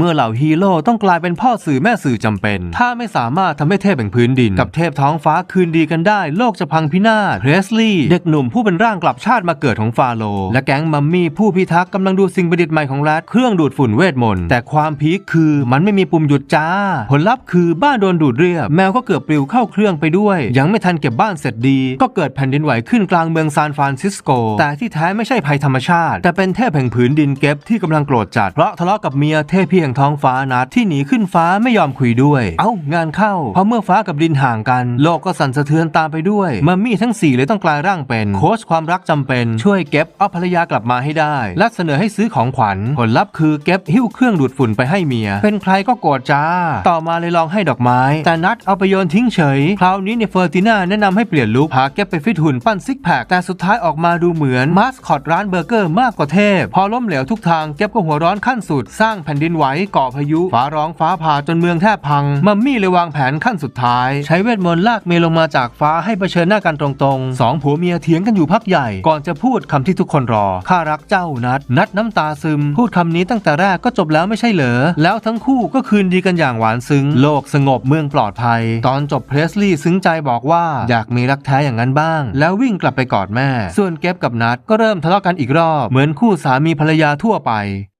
เมื่อเหล่าฮีโร่ต้องกลายเป็นพ่อสื่อแม่สื่อจำเป็น ถ้าไม่สามารถทำให้เทพแห่งพื้นดิน กับเทพท้องฟ้าคืนดีกันได้ โลกจะพังพินาศเพรสลีย์เด็กหนุ่มผู้เป็นร่างกลับชาติมาเกิดของฟาโรและแก๊งมัมมี่ผู้พิทักษ์กำลังดูสิ่งประดิษฐ์ใหม่ของแรดเครื่องดูดฝุ่นเวทมนต์แต่ความพีคคือมันไม่มีปุ่มหยุดจ้า ผลลัพธ์คือบ้านโดนดูดเรียบแมวก็เกือบปลิวเข้าเครื่องไปด้วย ยังไม่ทันเก็บบ้านเสร็จดี ก็เกิดแผ่นดินไหวขึ้นกลางเมืองซานฟรานซิสโก แต่ที่แท้ไม่ใช่ภัยธรรมชาติ แต่เป็นเทพแห่งผืนดินเก็บที่กำลังโกรธจัดเพราะทะเลาะกับเมียเทพพี่แห่งท้องฟ้านัดที่หนีขึ้นฟ้าไม่ยอมคุยด้วย เอ้างานเข้าเพราะเมื่อฟ้ากับดินห่างกัน โลกก็สั่นสะเทือนตามไปด้วยมัมมี่ทั้งสี่เลยต้องกลายร่างเป็น โค้ชความรักจำเป็น ช่วยเก็บเอาภรรยากลับมาให้ได้ และเสนอให้ซื้อของขวัญผลลัพธ์คือเก็บหิ้วเครื่องดูดฝุ่นไปให้เมีย เป็นใครก็โกรธจ้า ต่อมาเลยลองให้ดอกไม้ แต่นัดเอาไปโยนทิ้งเฉยคราวนี้เนี่ยเฟอร์ติน่าแนะนำให้เปลี่ยนลุคพาเก็บไปฟิตหุ่นปั้นซิกแพคแต่สุดท้ายออกมาดูเหมือนมาสคอตร้านเบอร์เกอร์มากกว่าเทพ พอล้มเหลวทุกทางเก็บก็หัวร้อนขั้นสุดสร้างแผ่นดินไหวก่อพายุ ฟ้าร้องฟ้าผ่าจนเมืองแทบพัง มัมมี่เลยวางแผนขั้นสุดท้าย ใช้เวทมนต์ลากเมย์ลงมาจากฟ้าให้เผชิญหน้ากันตรงๆสองผัวเมียเถียงกันอยู่พักใหญ่ ก่อนจะพูดคำที่ทุกคนรอ ข้ารักเจ้านัด นัดน้ำตาซึม พูดคำนี้ตั้งแต่แรกก็จบแล้วไม่ใช่เหรอ แล้วทั้งคู่ก็คืนดีกันอย่างหวานซึ้ง โลกสงบเมืองปลอดภัย ตอนจบเพรสลีย์ซึ้งใจบอกว่าอยากมีรักแท้อย่างนั้นบ้าง แล้ววิ่งกลับไปกอดแม่ ส่วนเก็บกับนัดก็เริ่มทะเลาะกันอีกรอบ เหมือนคู่สามีภรรยาทั่วไป